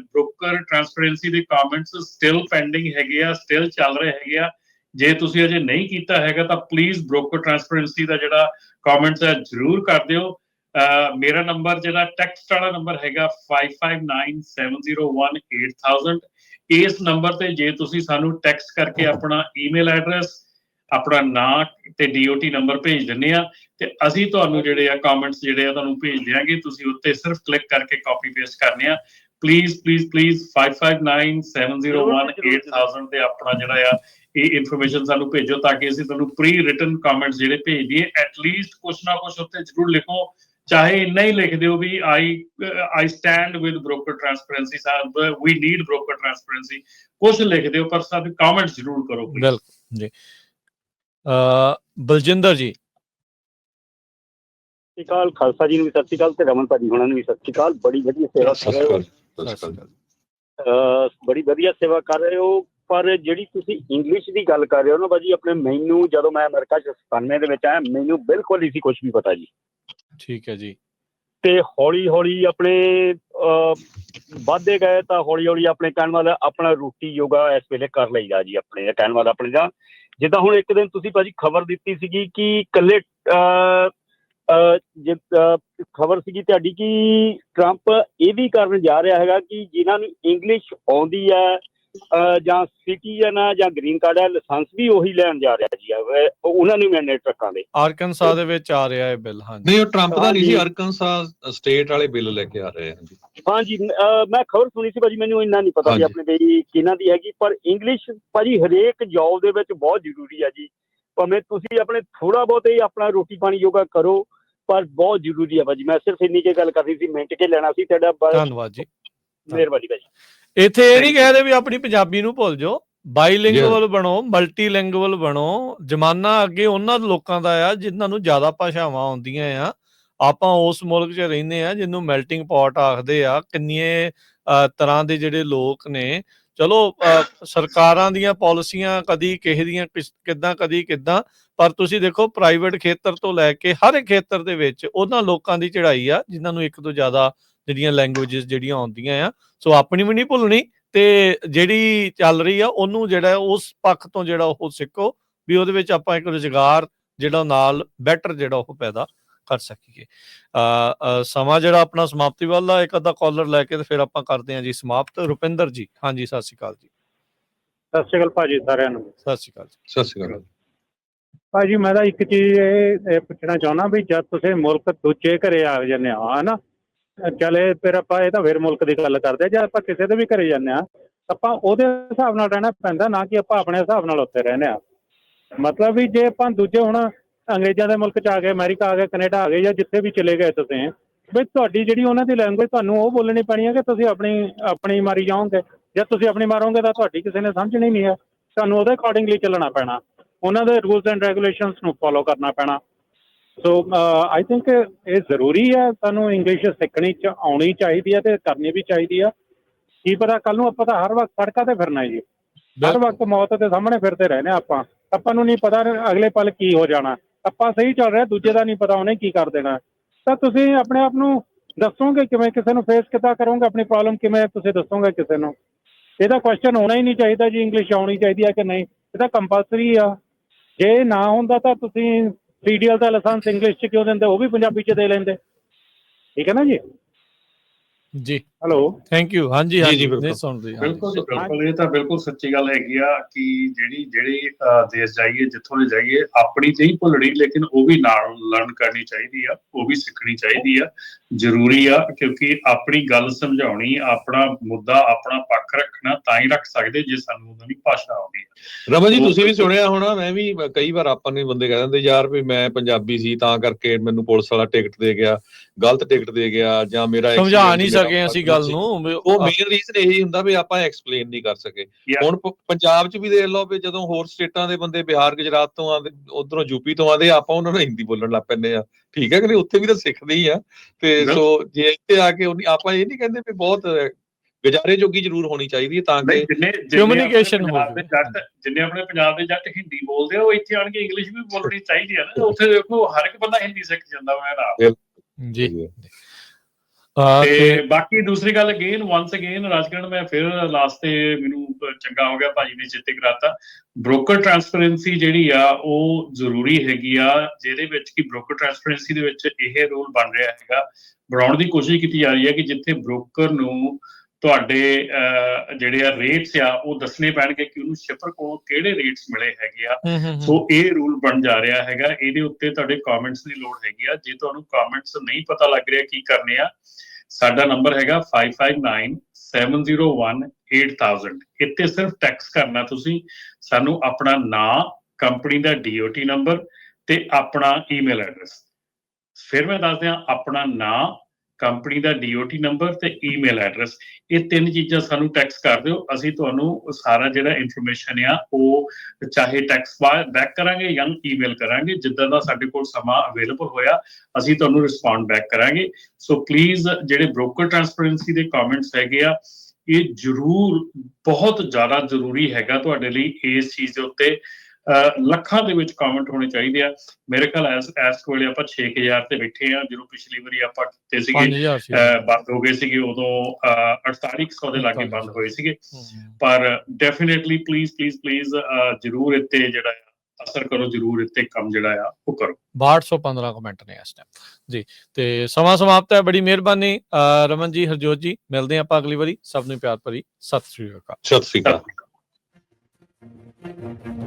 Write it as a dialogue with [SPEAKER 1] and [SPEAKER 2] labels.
[SPEAKER 1] Broker transparency ਦੇ comments still pending ਹੈਗੇ ਆ ਸਟਿਲ ਚੱਲ ਰਹੇ ਹੈਗੇ ਆ। ਜੇ ਤੁਸੀਂ ਅਜੇ ਨਹੀਂ ਕੀਤਾ ਹੈਗਾ, ਤਾਂ ਪਲੀਜ਼ ਬ੍ਰੋਕਰ ਟ੍ਰਾਂਸਪੇਰੈਂਸੀ ਦਾ ਜਿਹੜਾ ਕਮੈਂਟਸ ਹੈ ਜਰੂਰ ਕਰ ਦਿਓ। ਅਹ, ਮੇਰਾ ਨੰਬਰ ਜਿਹੜਾ ਟੈਕਸਟ ਵਾਲਾ ਨੰਬਰ ਹੈਗਾ 5597018000 ਇਸ ਨੰਬਰ ਤੇ ਜੇ ਤੁਸੀਂ ਸਾਨੂੰ ਟੈਕਸਟ ਕਰਕੇ ਆਪਣਾ ਈਮੇਲ ਐਡਰੈਸ ਆਪਣਾ ਨਾਂ ਤੇ ਡੀਓਟੀ ਨੰਬਰ ਭੇਜ ਦਿੰਦੇ ਆ, ਤੇ ਅਸੀਂ ਤੁਹਾਨੂੰ ਜਿਹੜੇ ਆ ਕਮੈਂਟਸ ਜਿਹੜੇ ਆ, ਤੁਹਾਨੂੰ ਭੇਜ ਦਿਆਂਗੇ। ਤੁਸੀਂ ਉੱਤੇ ਸਿਰਫ ਕਲਿੱਕ ਕਰਕੇ ਕਾਪੀ ਪੇਸਟ ਕਰਨੇ ਆ। ਪਲੀਜ਼ ਪਲੀਜ਼ ਪਲੀਜ਼ 5597018000 ਤੇ ਆਪਣਾ ਜਿਹੜਾ ਆ ਇਹ ਇਨਫੋਰਮੇਸ਼ਨ ਸਾਨੂੰ ਭੇਜੋ ਤਾਂ ਕਿ ਅਸੀਂ ਤੁਹਾਨੂੰ ਪ੍ਰੀ ਰਿਟਨ ਕਮੈਂਟਸ ਜਿਹੜੇ ਭੇਜ ਦਈਏ ਐਟ ਲੀਸਟ ਕੁਛ ਨਾ ਕੁਛ ਉੱਤੇ ਜ਼ਰੂਰ ਲਿਖੋ। ਚਾਹੇ ਇੰਨਾ ਹੀ ਲਿਖ ਦਿਓ ਵੀ I I stand with broker transparency Sahib we need broker transparency ਕੁਛ ਲਿਖ ਦਿਓ ਪਰ ਸਾਨੂੰ ਕਮੈਂਟਸ ਜ਼ਰੂਰ ਕਰੋ।
[SPEAKER 2] ਬਿਲਕੁਲ ਜੀ। ਅ ਬਲਜਿੰਦਰ ਜੀ।
[SPEAKER 3] ਸਤਿ ਸ਼੍ਰੀ ਅਕਾਲ ਖਾਲਸਾ ਜੀ ਨੂੰ ਵੀ ਸਤਿ ਸ਼੍ਰੀ ਅਕਾਲ ਤੇ ਰਮਨ ਭਾਜੀ ਹੁਣਾਂ ਨੂੰ ਵੀ ਸਤਿ ਸ਼੍ਰੀ ਅਕਾਲ। ਬੜੀ ਵਧੀਆ ਸੇਵਾ ਕਰ ਰਹੇ ਹੋ। ਅਹ ਬੜੀ ਵਧੀਆ ਸੇਵਾ ਕਰ ਰਹੇ ਹੋ ਪਰ ਜਿਹੜੀ ਤੁਸੀਂ ਇੰਗਲਿਸ਼ ਦੀ ਗੱਲ ਕਰ ਰਹੇ ਹੋ ਨਾ ਬਾਜੀ ਆਪਣੇ ਮੈਨੂੰ ਜਦੋਂ ਮੈਂ ਅਮਰੀਕਾ ਚ 97 ਦੇ ਵਿੱਚ ਆਇਆ ਮੈਨੂੰ ਬਿਲਕੁਲ ਨਹੀਂ ਸੀ ਕੁਝ ਵੀ ਪਤਾ ਜੀ।
[SPEAKER 2] ਠੀਕ ਹੈ ਜੀ।
[SPEAKER 3] ਤੇ ਹੌਲੀ ਹੌਲੀ ਆਪਣੇ ਵੱਧਦੇ ਗਏ ਤਾਂ ਹੌਲੀ ਹੌਲੀ ਆਪਣੇ ਕਹਿਣ ਵਾਲਾ ਆਪਣਾ ਰੂਟੀ ਯੋਗਾ ਇਸ ਵੇਲੇ ਕਰ ਲਈਦਾ ਜੀ ਆਪਣੇ ਕਹਿਣ ਵਾਲਾ ਆਪਣੇ ਦਾ। ਜਿੱਦਾਂ ਹੁਣ ਇੱਕ ਦਿਨ ਤੁਸੀਂ ਭਾਜੀ ਖਬਰ ਦਿੱਤੀ ਸੀਗੀ ਕਿ ਇਕੱਲੇ ਖਬਰ ਸੀਗੀ ਤੁਹਾਡੀ ਕਿ ਟਰੰਪ ਇਹ ਵੀ ਕਰਨ ਜਾ ਰਿਹਾ ਹੈਗਾ ਕਿ ਜਿਨ੍ਹਾਂ ਨੂੰ ਇੰਗਲਿਸ਼ ਆਉਂਦੀ ਹੈ ਜਾਂ ਸਿਟੀਜ਼ਨ ਆ ਜਾਂ ਗ੍ਰੀਨ ਕਾਰਡ ਹੈ ਲਾਇਸੈਂਸ ਵੀ ਉਹੀ ਲੈਣ ਜਾ ਰਿਹਾ ਜੀ ਉਹਨਾਂ ਨੂੰ ਮੈਂਡੇਟ ਟਰੱਕਾਂ ਦੇ
[SPEAKER 2] ਆਰਕਨਸਾ ਦੇ ਵਿੱਚ ਆ ਰਿਹਾ ਹੈ ਬਿੱਲ ਹਾਂਜੀ
[SPEAKER 4] ਨਹੀਂ ਉਹ ਟਰੰਪ ਦਾ ਨਹੀਂ ਸੀ
[SPEAKER 3] ਹਾਂਜੀ।
[SPEAKER 4] ਅਰਕਨਸਾ ਸਟੇਟ ਵਾਲੇ ਬਿੱਲ ਲੈ ਕੇ ਆ ਰਹੇ ਹਨ ਜੀ
[SPEAKER 3] ਹਾਂਜੀ ਮੈਂ ਖਬਰ ਸੁਣੀ ਸੀ ਭਾਜੀ ਮੈਨੂੰ ਇੰਨਾ ਨਹੀਂ ਪਤਾ ਵੀ। ਆਪਣੇ ਵੀ ਕਿਹਨਾਂ ਦੀ ਹੈਗੀ ਪਰ ਇੰਗਲਿਸ਼ ਭਾਜੀ ਹਰੇਕ ਜੌਬ ਦੇ ਵਿੱਚ ਬਹੁਤ ਜ਼ਰੂਰੀ ਹੈ ਜੀ ਭਾਵੇਂ ਤੁਸੀਂ ਆਪਣੇ ਥੋੜਾ ਬਹੁਤ ਹੀ ਆਪਣਾ ਰੋਟੀ ਪਾਣੀ ਯੋਗਾ ਕਰੋ ਪਰ ਬਹੁਤ ਜ਼ਰੂਰੀ ਹੈ ਭਾਜੀ। ਮੈਂ ਸਿਰਫ ਇੰਨੀ ਕੇ ਗੱਲ ਕਰਨੀ ਸੀ ਮਿੰਟ ਕੇ ਲੈਣਾ ਸੀ ਤੁਹਾਡਾ ਬਹੁਤ
[SPEAKER 2] ਧੰਨਵਾਦ ਜੀ।
[SPEAKER 3] ਮਿਹਰਬਾਨੀ ਭਾਜੀ।
[SPEAKER 2] ਇੱਥੇ ਇਹ ਨਹੀਂ ਕਹਦੇ ਵੀ ਆਪਣੀ ਪੰਜਾਬੀ ਨੂੰ ਭੁੱਲ ਜਾਓ। ਬਾਈਲਿੰਗੁਅਲ ਬਣੋ ਮਲਟੀਲਿੰਗੁਅਲ ਬਣੋ। ਜ਼ਮਾਨਾ ਅੱਗੇ ਉਹਨਾਂ ਲੋਕਾਂ ਦਾ ਆ ਜਿਨ੍ਹਾਂ ਨੂੰ ਜ਼ਿਆਦਾ ਭਾਸ਼ਾਵਾਂ ਆਉਂਦੀਆਂ ਆ। ਆਪਾਂ ਉਸ ਮੁਲਕ 'ਚ ਰਹਿੰਦੇ ਆ ਜਿਹਨੂੰ ਮੈਲਟਿੰਗ ਪੌਟ ਆਖਦੇ ਆ। ਕਿੰਨੀਏ ਅ, ਤਰ੍ਹਾਂ ਦੇ ਜਿਹੜੇ ਲੋਕ ਨੇ ਚਲੋ ਸਰਕਾਰਾਂ ਦੀਆਂ ਪਾਲਿਸੀਆਂ ਕਦੀ ਕਿਸੇ ਦੀਆਂ, ਕਿਸ- ਕਿੱਦਾਂ, ਕਦੀ ਕਿੱਦਾਂ, ਪਰ ਤੁਸੀਂ ਦੇਖੋ ਪ੍ਰਾਈਵੇਟ ਖੇਤਰ ਤੋਂ ਲੈ ਕੇ ਹਰ ਇੱਕ ਖੇਤਰ ਦੇ ਵਿੱਚ ਉਹਨਾਂ ਲੋਕਾਂ ਦੀ ਚੜ੍ਹਾਈ ਆ, ਜਿਨ੍ਹਾਂ ਨੂੰ ਇੱਕ ਤੋਂ ਜ਼ਿਆਦਾ ਜਿਹੜੀਆਂ ਲੈਂਗੁਏਜਸ ਜਿਹੜੀਆਂ ਆਉਂਦੀਆਂ ਆ। ਸੋ ਆਪਣੀ ਵੀ ਨਹੀਂ ਭੁੱਲਣੀ ਤੇ ਜਿਹੜੀ ਚੱਲ ਰਹੀ ਆ, ਉਹਨੂੰ ਜਿਹੜਾ, ਉਸ ਪੱਖ ਤੋਂ ਜਿਹੜਾ ਉਹ ਸਿੱਖੋ ਵੀ ਉਹਦੇ ਵਿੱਚ ਆਪਾਂ ਇੱਕ ਰੁਜ਼ਗਾਰ ਜਿਹੜਾ ਨਾਲ ਬੈਟਰ ਜਿਹੜਾ ਉਹ ਪੈਦਾ ਕਰ ਸਕੀਏ। ਸਮਾਂ ਜਿਹੜਾ ਆਪਣਾ ਸਮਾਪਤੀ ਵੱਲ ਆ ਇੱਕ ਅੱਧਾ ਕਾਲਰ ਲੈ ਕੇ ਤੇ ਫਿਰ ਆਪਾਂ ਕਰਦੇ ਹਾਂ ਜੀ ਸਮਾਪਤ। ਰੁਪਿੰਦਰ ਜੀ ਹਾਂਜੀ ਸਤਿ ਸ਼੍ਰੀ ਅਕਾਲ ਜੀ।
[SPEAKER 5] ਸਤਿ ਸ਼੍ਰੀ ਅਕਾਲ ਭਾਜੀ ਸਾਰਿਆਂ ਨੂੰ।
[SPEAKER 2] ਸਤਿ ਸ਼੍ਰੀ ਅਕਾਲ ਜੀ।
[SPEAKER 4] ਸਤਿ ਸ਼੍ਰੀ ਅਕਾਲ।
[SPEAKER 5] ਭਾਜੀ ਮੈਂ ਤਾਂ ਇੱਕ ਚੀਜ਼ ਇਹ ਪੁੱਛਣਾ ਚਾਹੁੰਦਾ ਵੀ ਜਦ ਤੁਸੀਂ ਮੁਲਕ ਦੂਜੇ ਘਰੇ ਆ ਜਾਂਦੇ ਆ ਹਨਾ? ਚਲੇ ਫਿਰ ਆਪਾਂ ਇਹ ਤਾਂ ਫਿਰ ਮੁਲਕ ਦੀ ਗੱਲ ਕਰਦੇ ਆ ਜਦ ਆਪਾਂ ਕਿਸੇ ਦੇ ਵੀ ਘਰੇ ਜਾਂਦੇ ਆ ਆਪਾਂ ਉਹਦੇ ਹਿਸਾਬ ਨਾਲ ਰਹਿਣਾ ਪੈਂਦਾ ਨਾ ਕਿ ਆਪਾਂ ਆਪਣੇ ਹਿਸਾਬ ਨਾਲ ਉੱਥੇ ਰਹਿੰਦੇ ਆ ਮਤਲਬ ਵੀ ਜੇ ਆਪਾਂ ਦੂਜੇ ਹੁਣ ਅੰਗਰੇਜ਼ਾਂ ਦੇ ਮੁਲਕ ਚ ਆ ਗਏ ਅਮਰੀਕਾ ਆ ਗਏ ਕੈਨੇਡਾ ਆ ਗਏ ਜਾਂ ਜਿੱਥੇ ਵੀ ਚਲੇ ਗਏ ਤੁਸੀਂ ਵੀ ਤੁਹਾਡੀ ਜਿਹੜੀ ਉਹਨਾਂ ਦੀ ਲੈਂਗੁਏਜ ਤੁਹਾਨੂੰ ਉਹ ਬੋਲਣੀ ਪੈਣੀ ਹੈ ਕਿ ਤੁਸੀਂ ਆਪਣੀ ਆਪਣੀ ਮਾਰੀ ਜਾਓਗੇ? ਜੇ ਤੁਸੀਂ ਆਪਣੀ ਮਾਰੋਗੇ ਤਾਂ ਤੁਹਾਡੀ ਕਿਸੇ ਨੇ ਸਮਝਣੀ ਨਹੀਂ ਹੈ ਤੁਹਾਨੂੰ ਉਹਦੇ ਅਕੋਰਡਿੰਗਲੀ ਚੱਲਣਾ ਪੈਣਾ। ਉਹਨਾਂ ਦੇ ਰੂਲਸ ਐਂਡ ਰੈਗੂਲੇਸ਼ਨਸ ਨੂੰ ਫੋਲੋ ਕਰਨਾ ਪੈਣਾ। ਸੋ ਆਈ ਥਿੰਕ ਇਹ ਜ਼ਰੂਰੀ ਹੈ ਸਾਨੂੰ ਇੰਗਲਿਸ਼ ਸਿੱਖਣੀ ਚ ਆਉਣੀ ਚਾਹੀਦੀ ਹੈ ਤੇ ਕਰਨੀ ਵੀ ਚਾਹੀਦੀ ਆ। ਕੀ ਪਤਾ ਕੱਲ ਨੂੰ ਆਪਾਂ ਤਾਂ ਹਰ ਵਕਤ ਸੜਕਾਂ ਤੇ ਫਿਰਨਾ ਹੈ ਜੀ। ਹਰ ਵਕਤ ਮੌਤ ਦੇ ਸਾਹਮਣੇ ਫਿਰਦੇ ਰਹਿੰਦੇ ਆਪਾਂ। ਆਪਾਂ ਨੂੰ ਨਹੀਂ ਪਤਾ ਅਗਲੇ ਪਲ ਕੀ ਹੋ ਜਾਣਾ। ਆਪਾਂ ਸਹੀ ਚੱਲ ਰਿਹਾ, ਦੂਜੇ ਦਾ ਨਹੀਂ ਪਤਾ ਉਹਨੇ ਕੀ ਕਰ ਦੇਣਾ। ਤਾਂ ਤੁਸੀਂ ਆਪਣੇ ਆਪ ਨੂੰ ਦੱਸੋਗੇ ਕਿਵੇਂ ਕਿਸੇ ਨੂੰ ਫੇਸ ਕਿੱਦਾਂ ਕਰੋਗੇ, ਆਪਣੀ ਪ੍ਰੋਬਲਮ ਕਿਵੇਂ ਤੁਸੀਂ ਦੱਸੋਗੇ ਕਿਸੇ ਨੂੰ? ਇਹਦਾ ਕੁਐਸਚਨ ਹੋਣਾ ਹੀ ਨਹੀਂ ਚਾਹੀਦਾ ਜੀ ਇੰਗਲਿਸ਼ ਆਉਣੀ ਚਾਹੀਦੀ ਹੈ ਕਿ ਨਹੀਂ। ਇਹ ਤਾਂ ਕੰਪਲਸਰੀ ਆ। ਜੇ ਨਾ ਹੁੰਦਾ ਤਾਂ ਤੁਸੀਂ ਸੀਡੀਐਲ ਦਾ ਲਾਇਸੈਂਸ ਇੰਗਲਿਸ਼ ਚ ਕਿਉਂ ਦਿੰਦੇ? ਉਹ ਵੀ ਪੰਜਾਬੀ ਚ ਦੇ ਲੈਂਦੇ। ਠੀਕ ਹੈ ਨਾ ਜੀ?
[SPEAKER 2] ਜੀ।
[SPEAKER 5] ਹੈਲੋ
[SPEAKER 2] ਥੈਂਕ ਯੂ ਹਾਂਜੀ ਹਾਂਜੀ
[SPEAKER 4] ਜੀ, ਬਿਲਕੁਲ।
[SPEAKER 2] ਨਹੀਂ ਸੁਣਦੇ।
[SPEAKER 1] ਬਿਲਕੁਲ ਜੀ, ਬਿਲਕੁਲ। ਇਹ ਤਾਂ ਬਿਲਕੁਲ ਸੱਚੀ ਗੱਲ ਹੈਗੀ ਆ ਕਿ ਜਿਹੜੀ ਜਿਹੜੀ ਦੇਸ਼ ਜਾਈਏ ਜਿੱਥੋਂ ਵੀ ਜਾਈਏ ਆਪਣੀ ਤੇ ਹੀ ਭੁੱਲਣੀ ਲੇਕਿਨ ਉਹ ਵੀ ਨਾਲ ਲਰਨ ਕਰਨੀ ਚਾਹੀਦੀ ਆ ਉਹ ਵੀ ਸਿੱਖਣੀ ਚਾਹੀਦੀ ਆ। ਜ਼ਰੂਰੀ ਆ ਕਿਉਂਕਿ ਆਪਣੀ ਗੱਲ ਸਮਝਾਉਣੀ ਆਪਣਾ ਮੁੱਦਾ ਆਪਣਾ ਪੱਖ ਰੱਖਣਾ ਤਾਂ ਹੀ ਰੱਖ ਸਕਦੇ ਜੇ ਸਾਨੂੰ ਉਹਨਾਂ ਦੀ ਭਾਸ਼ਾ ਆਉਂਦੀ ਆ।
[SPEAKER 4] ਰਮਨ ਜੀ ਤੁਸੀਂ ਵੀ। ਸੁਣਿਆ ਹੋਣਾ ਮੈਂ ਵੀ ਕਈ ਵਾਰ ਆਪਾਂ ਨੂੰ ਬੰਦੇ ਕਹਿ ਦਿੰਦੇ ਯਾਰ ਵੀ ਮੈਂ ਪੰਜਾਬੀ ਸੀ ਤਾਂ ਕਰਕੇ ਮੈਨੂੰ ਪੁਲਿਸ ਵਾਲਾ ਟਿਕਟ ਦੇ ਗਿਆ ਗਲਤ ਟਿਕਟ ਦੇ ਗਿਆ ਜਾਂ ਮੇਰਾ
[SPEAKER 2] ਸਮਝਾ ਨਹੀਂ ਸਕੇ ਅਸੀਂ ਗੱਲ ਨੂੰ
[SPEAKER 4] ਉਹ ਮੇਨ ਰੀਜ਼ਨ ਇਹੀ ਹੁੰਦਾ ਵੀ ਆਪਾਂ ਐਕਸਪਲੇਨ ਨਹੀਂ ਕਰ ਸਕੇ. ਹੁਣ ਪੰਜਾਬ 'ਚ ਵੀ ਦੇਖ ਲਓ ਵੀ ਜਦੋਂ ਹੋਰ ਸਟੇਟਾਂ ਦੇ ਬੰਦੇ ਬਿਹਾਰ ਗੁਜਰਾਤ ਤੋਂ ਆਉਂਦੇ ਉਧਰੋਂ ਯੂਪੀ ਤੋਂ ਆਉਂਦੇ ਆਪਾਂ ਉਹਨਾਂ ਨੂੰ ਹਿੰਦੀ ਬੋਲਣ ਲੱਗ ਪੈਂਦੇ ਆ। ਠੀਕ ਹੈ ਕਿ ਨਹੀਂ? ਉੱਥੇ ਵੀ ਤਾਂ ਸਿੱਖਦੇ ਹੀ ਆ। ਤੇ ਸੋ ਜੇ ਇੱਥੇ ਆ ਕੇ ਆਪਾਂ ਇਹ ਨਹੀਂ ਕਹਿੰਦੇ ਵੀ ਬਹੁਤ ਗੁਜ਼ਾਰੇ ਜੋਗੀ ਜ਼ਰੂਰ ਹੋਣੀ ਚਾਹੀਦੀ ਹੈ ਤਾਂ ਕਿ
[SPEAKER 1] ਦੇ
[SPEAKER 2] ਹੋਵੇ।
[SPEAKER 1] ਜਿੰਨੇ ਆਪਣੇ ਪੰਜਾਬ ਦੇ ਜੱਟ ਹਿੰਦੀ ਬੋਲਦੇ ਆ ਉਹ ਇੱਥੇ ਆਣ ਕੇ ਇੰਗਲਿਸ਼ ਵੀ ਬੋਲਣੀ ਚਾਹੀਦੀ ਆ ਨਾ। ਉੱਥੇ ਦੇਖੋ ਹਰ ਇੱਕ ਬੰਦਾ ਹਿੰਦੀ ਸਿੱਖ ਜਾਂਦਾ ਵਾ ਨਾਲ
[SPEAKER 2] ਜੀ। ਹਾਂ,
[SPEAKER 1] ਤੇ ਬਾਕੀ ਦੂਸਰੀ ਗੱਲ ਅਗੇਨ ਵਾਂਸ ਅਗੇਨ ਰਾਜਕਰਨ ਮੈਂ ਫਿਰ ਲਾਸਟ ਤੇ ਮੈਨੂੰ ਚੰਗਾ ਹੋ ਗਿਆ ਭਾਜੀ ਨੇ ਚੇਤੇ ਕਰਾਤਾ। ਬ੍ਰੋਕਰ ਟ੍ਰਾਂਸਪੇਰੈਂਸੀ ਜਿਹੜੀ ਆ ਉਹ ਜ਼ਰੂਰੀ ਹੈਗੀ ਆ ਜਿਹਦੇ ਵਿੱਚ ਕਿ ਬ੍ਰੋਕਰ ਟ੍ਰਾਂਸਪੇਰੈਂਸੀ ਦੇ ਵਿੱਚ ਇਹ ਰੂਲ ਬਣ ਰਿਹਾ ਹੈਗਾ। ਬਣਾਉਣ ਦੀ ਕੋਸ਼ਿਸ਼ ਕੀਤੀ ਜਾ ਰਹੀ ਹੈ ਕਿ ਜਿੱਥੇ ਬ੍ਰੋਕਰ ਨੂੰ ਤੁਹਾਡੇ ਜਿਹੜੇ ਆ ਰੇਟਸ ਆ ਉਹ ਦੱਸਣੇ ਪੈਣਗੇ ਕਿ ਉਹਨੂੰ ਸ਼ਿਪਰ ਕੋਲ ਕਿਹੜੇ ਰੇਟਸ ਮਿਲੇ ਹੈਗੇ ਆ। ਸੋ ਇਹ ਰੂਲ ਬਣ ਜਾ ਰਿਹਾ ਹੈਗਾ। ਇਹਦੇ ਉੱਤੇ ਤੁਹਾਡੇ ਕਮੈਂਟਸ ਦੀ ਲੋੜ ਹੈਗੀ ਆ। ਜੇ ਤੁਹਾਨੂੰ ਕਮੈਂਟਸ ਨਹੀਂ ਪਤਾ ਲੱਗ ਰਿਹਾ ਕੀ ਕਰਨੇ ਆ ਸਾਡਾ ਨੰਬਰ ਹੈਗਾ 5597018000 ਇੱਥੇ ਸਿਰਫ ਟੈਕਸ ਕਰਨਾ ਤੁਸੀਂ। ਸਾਨੂੰ ਆਪਣਾ ਨਾਂ ਕੰਪਨੀ ਦਾ ਡੀਓਟੀ ਨੰਬਰ ਤੇ ਆਪਣਾ ਈਮੇਲ ਐਡਰੈਸ ਫਿਰ ਮੈਂ ਦੱਸ ਦਿਆਂ ਆਪਣਾ ਨਾਂ ਕੰਪਨੀ ਦਾ ਡੀਓਟੀ ਨੰਬਰ ਤੇ ਈਮੇਲ ਐਡਰੈਸ ਇਹ ਤਿੰਨ ਚੀਜ਼ਾਂ ਸਾਨੂੰ ਟੈਕਸ ਕਰ ਦਿਓ। ਅਸੀਂ ਤੁਹਾਨੂੰ ਸਾਰਾ ਜਿਹੜਾ ਇਨਫੋਰਮੇਸ਼ਨ ਆ, ਉਹ ਚਾਹੇ ਟੈਕਸ ਬੈਕ ਕਰਾਂਗੇ ਜਾਂ ਈਮੇਲ ਕਰਾਂਗੇ, ਜਿੱਦਾਂ ਦਾ ਸਾਡੇ ਕੋਲ ਸਮਾਂ ਅਵੇਲੇਬਲ ਹੋਇਆ, ਅਸੀਂ ਤੁਹਾਨੂੰ ਰਿਸਪੌਂਡ ਬੈਕ ਕਰਾਂਗੇ। ਸੋ ਪਲੀਜ਼ ਜਿਹੜੇ ਬ੍ਰੋਕਰ ਟ੍ਰਾਂਸਪੇਰੈਂਸੀ ਦੇ ਕਮੈਂਟਸ ਹੈਗੇ ਆ, ਇਹ ਜ਼ਰੂਰ, ਬਹੁਤ ਜ਼ਿਆਦਾ ਜ਼ਰੂਰੀ ਹੈਗਾ ਤੁਹਾਡੇ ਲਈ ਇਸ ਚੀਜ਼ ਦੇ ਉੱਤੇ। ਲੱਖਾਂ ਦੇ ਵਿੱਚ ਕਮੈਂਟ ਹੋਣੇ ਚਾਹੀਦੇ ਆ। ਮੇਰੇ ਖਿਆਲ ਐਸ ਐਸ ਵੇਲੇ ਆਪਾਂ 6000 ਤੇ ਬੈਠੇ ਆ ਜਦੋਂ ਪਿਛਲੀ ਵਾਰੀ ਆਪਾਂ ਕੀਤੇ ਸੀਗੇ
[SPEAKER 2] 5000 ਸੀ।
[SPEAKER 1] ਅਹ, ਬੰਦ ਹੋ ਗਏ ਸੀਗੇ ਉਦੋਂ ਅਹ, 4800 ਦੇ ਲਾਗੇ ਬੰਦ ਹੋਏ ਸੀਗੇ। ਪਰ ਡੈਫੀਨਿਟਲੀ ਪਲੀਜ਼ ਪਲੀਜ਼ ਪਲੀਜ਼ ਜਰੂਰ ਇੱਥੇ ਜਿਹੜਾ ਅਸਰ ਕਰੋ ਜਰੂਰ ਇੱਥੇ ਕੰਮ ਜਿਹੜਾ ਆ ਉਹ ਕਰੋ।
[SPEAKER 2] 6215 ਕਮੈਂਟ ਨੇ ਇਸ ਟਾਈਮ ਜੀ ਤੇ ਸਮਾਂ ਸਮਾਪਤ ਹੈ ਬੜੀ ਮਿਹਰਬਾਨੀ ਅਹ ਰਮਨ ਜੀ ਹਰਜੋਤ ਜੀ ਮਿਲਦੇ ਹਾਂ ਆਪਾਂ ਅਗਲੀ ਵਾਰੀ। ਸਭ ਨੂੰ ਪਿਆਰ ਭਰੀ ਸਤਿ ਸ੍ਰੀ ਅਕਾਲ।
[SPEAKER 4] ਸਤਿ ਸ੍ਰੀ ਅਕਾਲ।